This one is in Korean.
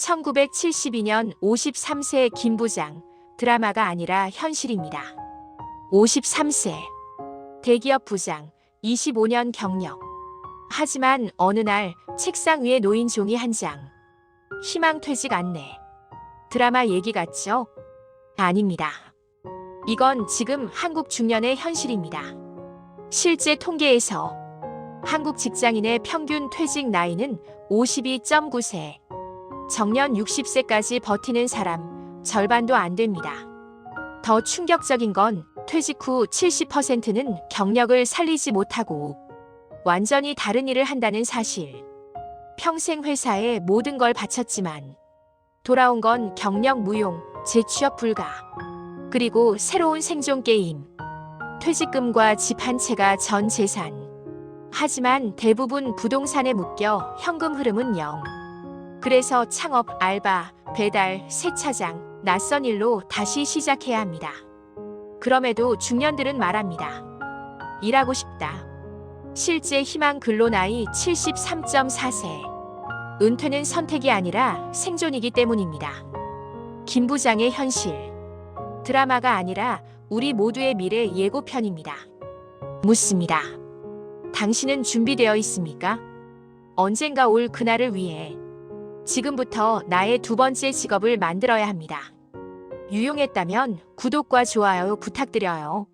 1972년 53세 김 부장. 드라마가 아니라 현실입니다. 53세. 대기업 부장. 25년 경력. 하지만 어느 날 책상 위에 놓인 종이 한 장. 희망 퇴직 안내. 드라마 얘기 같죠? 아닙니다. 이건 지금 한국 중년의 현실입니다. 실제 통계에서 한국 직장인의 평균 퇴직 나이는 52.9세. 정년 60세까지 버티는 사람 절반도 안 됩니다. 더 충격적인 건 퇴직 후 70%는 경력을 살리지 못하고 완전히 다른 일을 한다는 사실. 평생 회사에 모든 걸 바쳤지만 돌아온 건 경력 무용, 재취업 불가. 그리고 새로운 생존 게임. 퇴직금과 집 한 채가 전 재산. 하지만 대부분 부동산에 묶여 현금 흐름은 0. 그래서 창업, 알바, 배달, 세차장, 낯선 일로 다시 시작해야 합니다. 그럼에도 중년들은 말합니다. 일하고 싶다. 실제 희망 근로 나이 73.4세. 은퇴는 선택이 아니라 생존이기 때문입니다. 김 부장의 현실. 드라마가 아니라 우리 모두의 미래 예고편입니다. 묻습니다. 당신은 준비되어 있습니까? 언젠가 올 그날을 위해 지금부터 나의 두 번째 직업을 만들어야 합니다. 유용했다면 구독과 좋아요 부탁드려요.